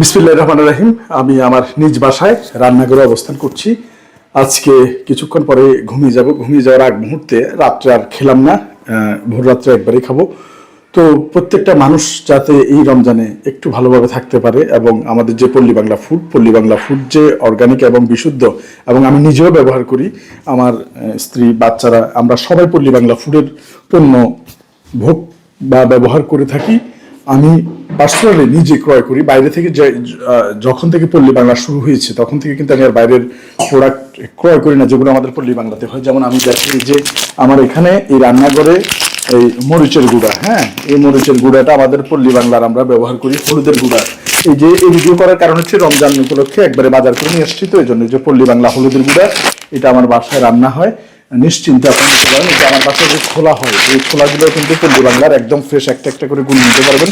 বিসমিল্লাহ রহমান রাহিম। আমি আমার নিজ বাসায় রান্নাঘরে অবস্থান করছি। আজকে কিছুক্ষণ পরে ঘুমিয়ে যাব। ঘুমিয়ে যাওয়ার আগ মুহূর্তে রাত্রে আর খেলাম না। ভোর রাত্রে একবারই খাব। তো প্রত্যেকটা মানুষ যাতে এই রমজানে একটু ভালোভাবে থাকতে পারে এবং আমাদের যে পল্লী বাংলা ফুড পল্লী বাংলা ফুড যে অর্গানিক এবং বিশুদ্ধ এবং আমি নিজেও ব্যবহার করি, আমার স্ত্রী, বাচ্চারা, আমরা সবাই পল্লী বাংলা ফুডের পণ্য ভোগ বা ব্যবহার করে থাকি। আমি পার্সোনালি নিজে ক্রয় করি, বাইরে থেকে যখন থেকে পল্লী বাংলা শুরু হয়েছে, তখন থেকে কিন্তু আমি আর বাইরের প্রোডাক্ট ক্রয় করি না, যেগুলো আমাদের পল্লী বাংলাতে হয়। যেমন আমি দেখি যে, আমার এখানে এই রান্নাঘরে এই মরিচের গুঁড়া হ্যাঁ? এই মরিচের গুঁড়াটা আমাদের পল্লী বাংলার আমরা ব্যবহার করি, হলুদের গুঁড়া। এই যে, এই ভিডিও করার কারণ হচ্ছে রমজান উপলক্ষে একবারে বাজার করে নিয়ে এসেছি তো এই জন্য যে পল্লী বাংলা হলুদের গুঁড়া, এটা আমার বাসায় রান্না হয়। নিশ্চিন্তে আপনি এটা আমার বাসায় যে খোলা হয়, এই খোলাগুলো কিন্তু পল্লী বাংলার একদম ফ্রেশ একটা একটা করে গুণ নিতে পারবেন।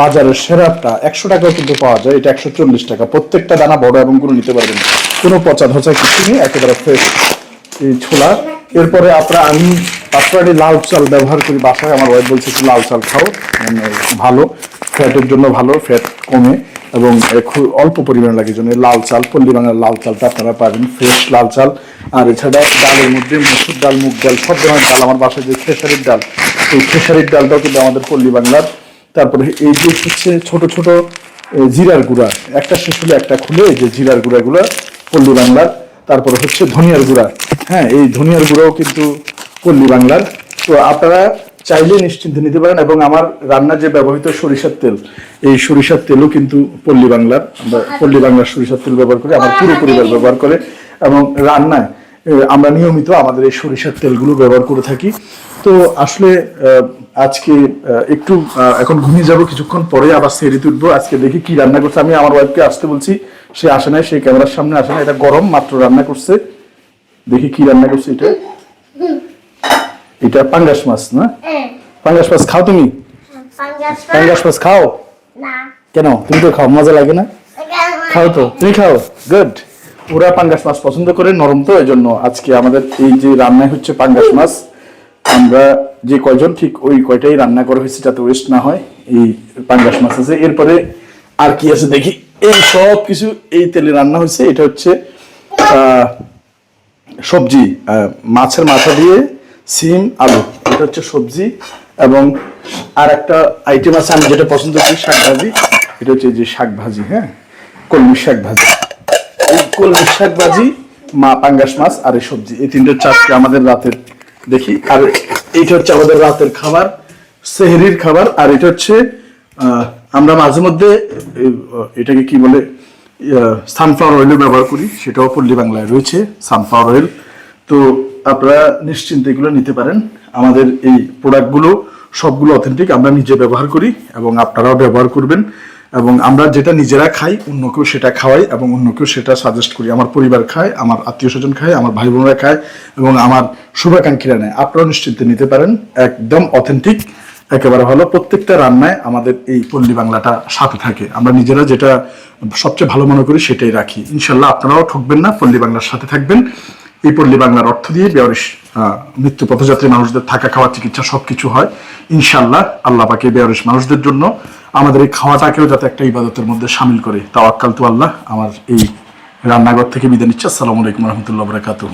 বাজারের সেরাটা একশো টাকাও কিন্তু পাওয়া যায়, এটা একশো চল্লিশ টাকা। প্রত্যেকটা দানা বড় এবংগুলো নিতে পারবেন। কোনো পচা ধচা কিছু নেই, একেবারে ফ্রেশ এই ছোলা। এরপরে আপনারা আমি পাত্রাটি লাল চাল ব্যবহার করি বাসায়। আমার ওয়াইফ বলছে, একটু লাল চাল খাও মানে ভালো। ফ্যাটের জন্য ভালো, ফ্যাট কমে এবং খুব অল্প পরিমাণে লাগে। এই জন্য লাল চাল পল্লী বাংলার লাল চালটা আপনারা পাবেন ফ্রেশ লাল চাল। আর এছাড়া ডালের মধ্যে মসুর ডাল, মুগ ডাল সব ধরনের ডাল, আমার বাসায় যে খেসারির ডাল, এই খেসারির ডালটাও কিন্তু আমাদের পল্লী বাংলার। তারপরে এই যে হচ্ছে ছোট ছোট জিরার গুঁড়া, একটা শেষ হলে একটা খুলে যে জিরার গুঁড়াগুলো পল্লী বাংলার। তারপরে হচ্ছে ধনিয়ার গুঁড়া হ্যাঁ এই ধনিয়ার গুঁড়াও কিন্তু পল্লী বাংলার। তো আপনারা চাইলে নিশ্চিন্তে নিতে পারেন এবং আমার রান্নার যে ব্যবহৃত সরিষার তেল, এই সরিষার তেলও কিন্তু পল্লী বাংলার। আমরা পল্লী বাংলার সরিষার তেল ব্যবহার করি, আমার পুরো পরিবার ব্যবহার করে। এবং রান্নায় আমরা নিয়মিত আমাদের এই সরিষার তেলগুলো ব্যবহার করে থাকি। তো আসলে আজকে একটু এখন ঘুমিয়ে যাব কিছুক্ষণ পরে আবার সেরে তুলবো আজকে দেখি কি রান্না করছে। আমি আমার ওয়াইফকে আসতে বলছি সে আসে নাই সে ক্যামেরার সামনে আসে না এটা গরম মাত্র রান্না করছে। দেখি কি রান্না করছে এটা। এটা পাঙ্গাস মাছ না? পাঙ্গাস মাছ খাও তুমি? পাঙ্গাস মাছ? খাও? কেন? তুমি তো খাও মজা লাগে না? খাও তো তুমি খাও? গুড ওরা পাঙ্গাস মাছ পছন্দ করে, নরম তো এই জন্য আজকে আমাদের এই যে রান্নায় হচ্ছে পাঙ্গাস মাছ, আমরা যে কয়জন, ঠিক ওই কয়টাই রান্না করা হয়েছে যাতে ওয়েস্ট না হয়, এই পাঙ্গাস মাছ আছে। এরপরে আর কি আছে দেখি। এই সব কিছু এই তেলে রান্না হয়েছে, এটা হচ্ছে সবজি মাছের মাথা দিয়ে সিম, আলু, এটা হচ্ছে সবজি। এবং আর একটা আইটেম আছে, আমি যেটা পছন্দ করি শাক ভাজি এটা হচ্ছে যে শাক ভাজি হ্যাঁ কলমি শাক ভাজি কলমি শাক ভাজি মা পাঙ্গাস মাছ আর এই সবজি। এই তিনটে চারটে আমাদের রাতের, দেখি। আর এইটা হচ্ছে আমাদের রাতের খাবার, সেহরির খাবার, আর এটা হচ্ছে আমরা মাঝে মধ্যে এটাকে কি বলে সানফ্লাওয়ার অয়েলও ব্যবহার করি, সেটাও পল্লী বাংলায় রয়েছে সানফ্লাওয়ার অয়েল তো আপনারা নিশ্চিন্তে এগুলো নিতে পারেন। আমাদের এই প্রোডাক্টগুলো সবগুলো অথেন্টিক আমরা নিজে ব্যবহার করি এবং আপনারাও ব্যবহার করবেন। এবং আমরা যেটা নিজেরা খাই, অন্যকেও সেটা খাওয়াই এবং অন্যকেও সেটা সাজেস্ট করি। আমার পরিবার খায়, আমার আত্মীয় স্বজন খায়, আমার ভাই বোনরা খায় এবং আমার শুভাকাঙ্ক্ষীরা নেয়। আপনারাও নিশ্চিন্তে নিতে পারেন, একদম অথেন্টিক একেবারে ভালো। প্রত্যেকটা রান্নায় আমাদের এই পল্লী বাংলাটা সাথে থাকে। আমরা নিজেরা যেটা সবচেয়ে ভালো মনে করি সেটাই রাখি। ইনশাল্লাহ আপনারাও ঠকবেন না, পল্লী বাংলার সাথে থাকবেন। এই পল্লী বাংলার অর্থ দিয়ে বেয়ারিশ মৃত্যু পথযাত্রী মানুষদের থাকা খাওয়া, চিকিৎসা সবকিছু হয়। ইনশাল্লাহ আল্লাহ পাকে বেয়ারিশ মানুষদের জন্য আমাদের এই খাওয়াটাকেও যাতে একটা ইবাদতের মধ্যে সামিল করে। তাওয়াক্কাল তু আল্লাহ, আমার এই রান্নাঘর থেকে বিদায় নিচ্ছে। আসসালামু আলাইকুম রহমতুল্লাহ বরাকাতুহ।